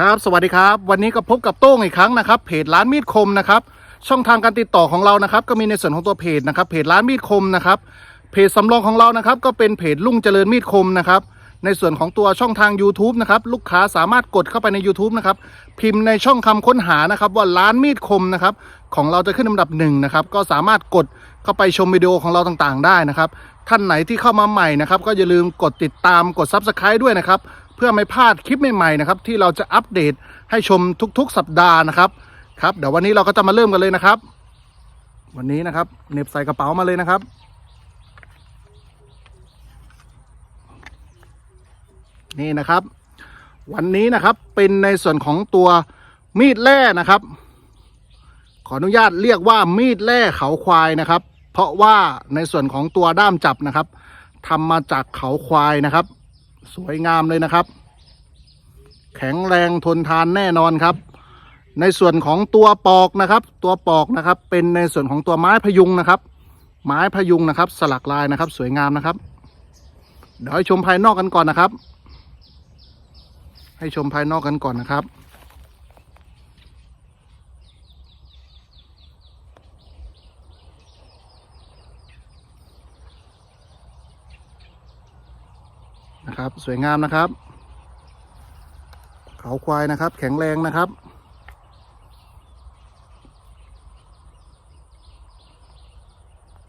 ครับสวัสดีครับ วันนี้ก็พบกับโต้งอีกครั้งนะครับ เพจร้านมีดคมนะครับ ช่องทางการติดต่อของเรานะครับ ก็มีในส่วนของตัวเพจนะครับ เพจร้านมีดคมนะครับ เพจสำรองของเรานะครับ ก็เป็นเพจลุ่งเจริญมีดคมนะครับ ในส่วนของตัวช่องทาง YouTube นะครับ ลูกค้าสามารถกดเข้าไปใน YouTube นะครับ พิมพ์ในช่องคำค้นหานะครับ ว่าร้านมีดคมนะครับ ของเราจะขึ้นอันดับหนึ่งนะครับ ก็สามารถกดเข้าไปชมวิดีโอของเราต่างๆ ได้นะครับ ท่านไหนที่เข้ามาใหม่นะครับ ก็อย่าลืมกดติดตามกด Subscribe ด้วยนะครับ เพื่อไม่พลาดคลิปใหม่ๆนะครับที่เราจะอัปเดตให้ชมทุกๆ สัปดาห์นะครับครับเดี๋ยววันนี้เราก็จะมาเริ่มกันเลยนะครับ วันนี้นะครับเน็บใส่กระเป๋ามาเลยนะครับนี่นะครับ วันนี้นะครับเป็นในส่วนของตัวมีดแร่นะครับ ขออนุญาตเรียกว่ามีดแร่เขาควายนะครับ เพราะว่าในส่วนของตัวด้ามจับนะครับทำมาจากเขาควายนะครับ สวยงามเลยนะครับ แข็งแรงทนทานแน่นอนครับ ในส่วนของตัวปอกนะครับ ตัวปอกนะครับ เป็นในส่วนของตัวไม้พยุงนะครับ ไม้พยุงนะครับ สลักลายนะครับ สวยงามนะครับ เดี๋ยวให้ชมภายนอกกันก่อนนะครับ ให้ชมภายนอกกันก่อนนะครับ นะครับ สวยงามนะครับ เขาควายนะครับ แข็งแรงนะครับ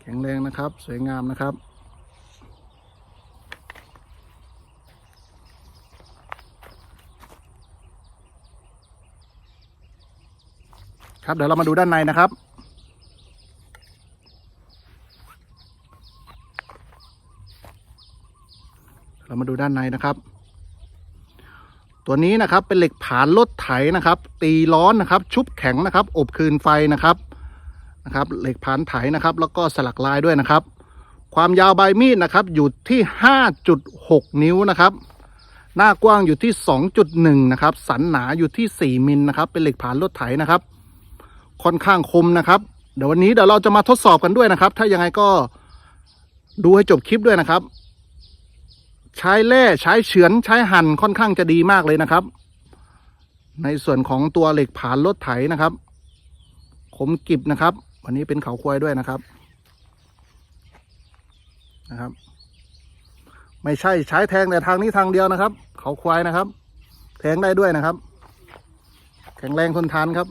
แข็งแรงนะครับ สวยงามนะครับครับเดี๋ยวเรามาดูด้านในนะครับ เรามาดูด้านในนะครับ ตัวนี้นะครับเป็นเหล็กผานรถไถนะครับ ตีร้อนนะครับ ชุบแข็งนะครับ อบคืนไฟนะครับนะครับ เหล็กผานไถนะครับ แล้วก็สลักลายด้วยนะครับ ความยาวใบมีดนะครับ อยู่ที่ 5.6 นิ้วนะครับ หน้ากว้างอยู่ที่ 2.1 นะครับ สันหนาอยู่ที่ 4 มิลนะครับ เป็นเหล็กผานรถไถนะครับ ค่อนข้างคมนะครับ เดี๋ยววันนี้เดี๋ยวเราจะมาทดสอบกันด้วยนะครับ ถ้ายังไงก็ดูให้จบคลิปด้วยนะครับ ใช้แร่ใช้เฉือนใช้หั่นค่อนข้างจะดีมากเลยนะครับ ในส่วนของตัวเหล็กผานรถไถนะครับคมกิบนะครับ วันนี้เป็นเขาควายด้วยนะครับนะครับ ไม่ใช่ใช้แทงแต่ทางนี้ทางเดียวนะครับ เขาควายนะครับ แทงได้ด้วยนะครับ แข็งแรงทนทานครับ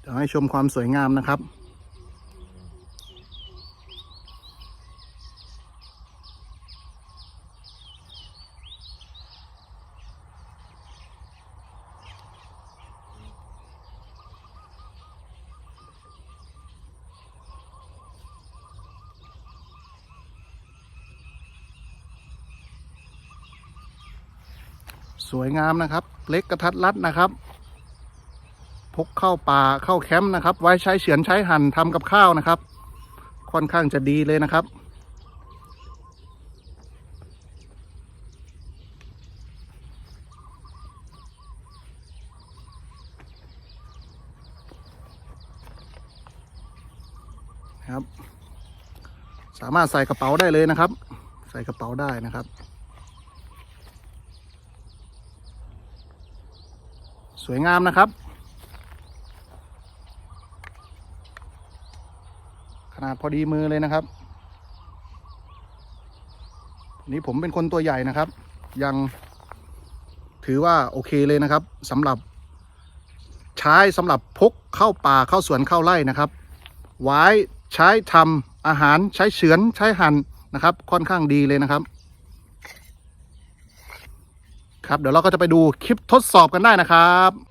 เดี๋ยวให้ชมความสวยงามนะครับ สวยงามนะครับ เล็กกระทัดรัดนะครับ พกเข้าป่าเข้าแคมป์นะครับ ไว้ใช้เฉือนใช้หั่นทำกับข้าวนะครับ ค่อนข้างจะดีเลยนะครับ ครับ สามารถใส่กระเป๋าได้เลยนะครับ ใส่กระเป๋าได้นะครับ วยงามนะครับ ขนาดพอดีมือเลยนะครับ นี่ผมเป็นคนตัวใหญ่นะครับ ยังถือว่าโอเคเลยนะครับสำหรับ ใช้สำหรับพกเข้าป่าเข้าสวนเข้าไร่นะครับไว้ใช้ทำอาหารใช้เฉือนใช้หั่นนะครับ ค่อนข้างดีเลยนะครับ ครับ เดี๋ยวเราก็จะไปดูคลิปทดสอบกันได้นะครับ